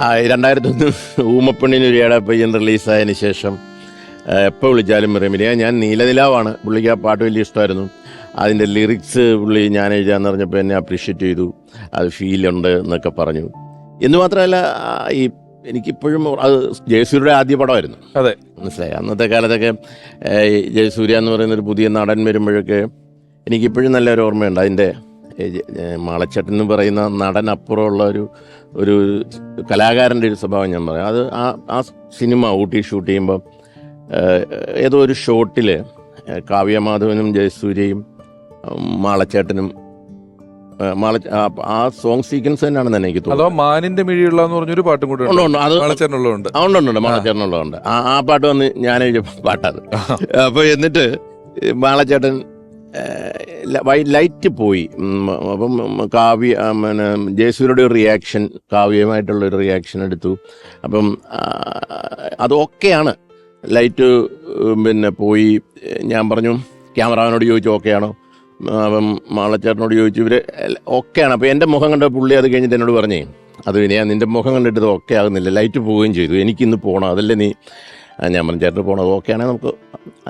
രണ്ടായിരത്തി ഒന്ന് ഊമപ്പെണ്ണിനൊരിയുടെ പയ്യൻ റിലീസായതിനു ശേഷം എപ്പോൾ വിളിച്ചാലും റെമിനിയ ഞാൻ നീലനിലാവാണ്. പുള്ളിക്ക് ആ പാട്ട് വലിയ ഇഷ്ടമായിരുന്നു. അതിന്റെ ലിറിക്സ് പുള്ളി ഞാൻ എഴുതാന്ന് പറഞ്ഞപ്പോൾ എന്നെ അപ്രീഷിയേറ്റ് ചെയ്തു. അത് ഫീലുണ്ട് എന്നൊക്കെ പറഞ്ഞു. എന്ന് മാത്രമല്ല ഈ എനിക്കിപ്പോഴും അത് ജയസൂര്യയുടെ ആദ്യ പടമായിരുന്നു. അതെ. മനസ്സിലായി? അന്നത്തെ കാലത്തൊക്കെ ജയസൂര്യ എന്ന് പറയുന്ന ഒരു പുതിയ നടൻ വരുമ്പോഴൊക്കെ എനിക്കിപ്പോഴും നല്ലൊരു ഓർമ്മയുണ്ട്. അതിന്റെ മാളച്ചട്ടൻ എന്ന് പറയുന്ന നടൻ അപ്പുറമുള്ള ഒരു ഒരു കലാകാരന്റെ ഒരു സ്വഭാവം ഞാൻ പറയാം. അത് ആ ആ സിനിമ ഊട്ടി ഷൂട്ട് ചെയ്യുമ്പം ഏതോ ഒരു ഷോട്ടിൽ കാവ്യമാധവനും ജയസൂര്യയും മാളച്ചേട്ടനും മാള ആ- സോങ് സീക്വൻസ് തന്നെയാണെന്ന് തന്നെ എനിക്ക് തോന്നുന്നു മാനിന്റെ മിഴിയുള്ള എന്ന് പറഞ്ഞൊരു പാട്ടും കൂടെ ഉണ്ട്, ഉണ്ട്. മാളച്ചേട്ടനുള്ളതുണ്ട്. ആ ആ പാട്ട് വന്ന് ഞാൻ പാട്ടാണ്. പാട്ടത് അപ്പോൾ എന്നിട്ട് മാളച്ചേട്ടൻ ലൈറ്റ് പോയി. അപ്പം കാവ്യ പിന്നെ ജയസൂര്യയുടെ ഒരു റിയാക്ഷൻ കാവ്യമായിട്ടുള്ള ഒരു റിയാക്ഷൻ എടുത്തു. അപ്പം അതൊക്കെയാണ് ലൈറ്റ് പിന്നെ പോയി. ഞാൻ പറഞ്ഞു ക്യാമറാമാനോട് ചോദിച്ചു ഓക്കെയാണോ? അപ്പം മാളച്ചേട്ടനോട് ചോദിച്ചു ഇവർ ഓക്കെയാണ്. അപ്പോൾ എന്റെ മുഖം കണ്ട പുള്ളി അത് കഴിഞ്ഞിട്ട് എന്നോട് പറഞ്ഞേ അത് ഞാൻ നിന്റെ മുഖം കണ്ടിട്ട് ഓക്കെ ആകുന്നില്ല. ലൈറ്റ് പോവുകയും ചെയ്തു. എനിക്കിന്ന് പോകണം അതല്ലേ നീ ഞാൻ പറഞ്ഞു ചേട്ടന് പോകണം അത് ഓക്കെ ആണെങ്കിൽ നമുക്ക്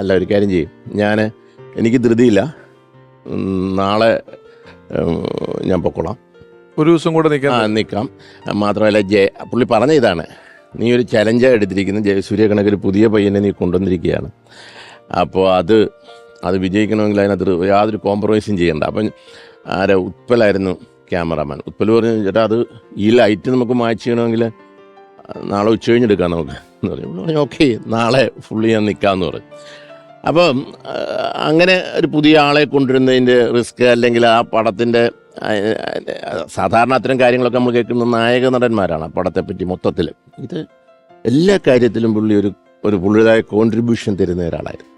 അല്ല ഒരു കാര്യം ചെയ്യും. ഞാൻ എനിക്ക് ധൃതിയില്ല. നാളെ ഞാൻ പൊക്കോളാം. ഒരു ദിവസം കൂടെ ആ നിൽക്കാം. മാത്രമല്ല ജയ പുള്ളി പറഞ്ഞ ഇതാണ്. നീ ഒരു ചലഞ്ച് എടുത്തിരിക്കുന്ന. ജയസൂര്യ കണക്കൊരു പുതിയ പയ്യനെ നീ കൊണ്ടുവന്നിരിക്കുകയാണ്. അപ്പോൾ അത് അത് വിജയിക്കണമെങ്കിൽ അതിനകത്ത് യാതൊരു കോംപ്രമൈസും ചെയ്യണ്ട. അപ്പം ആരെ ഉത്പലായിരുന്നു ക്യാമറാമാൻ ഉത്പൽ പറഞ്ഞു ചേട്ടാ അത് ഈ ലൈറ്റ് നമുക്ക് മാച്ച് ചെയ്യണമെങ്കിൽ നാളെ ഉച്ച കഴിഞ്ഞെടുക്കാം നമുക്ക്. എന്ന് പറഞ്ഞു. ഓക്കെ നാളെ ഫുള്ളി ഞാൻ നിൽക്കാമെന്ന് പറഞ്ഞു. അപ്പം അങ്ങനെ ഒരു പുതിയ ആളെ കൊണ്ടുവരുന്നതിന്റെ റിസ്ക് അല്ലെങ്കിൽ ആ പടത്തിന്റെ സാധാരണ അത്തരം കാര്യങ്ങളൊക്കെ നമ്മൾ കേൾക്കുന്ന നായക നടന്മാരാണ് പടത്തെപ്പറ്റി മൊത്തത്തിൽ. ഇത് എല്ലാ കാര്യത്തിലും പുള്ളി ഒരു ഒരു പുള്ളിയുടേതായ കോൺട്രിബ്യൂഷൻ തരുന്ന ഒരാളായിരുന്നു.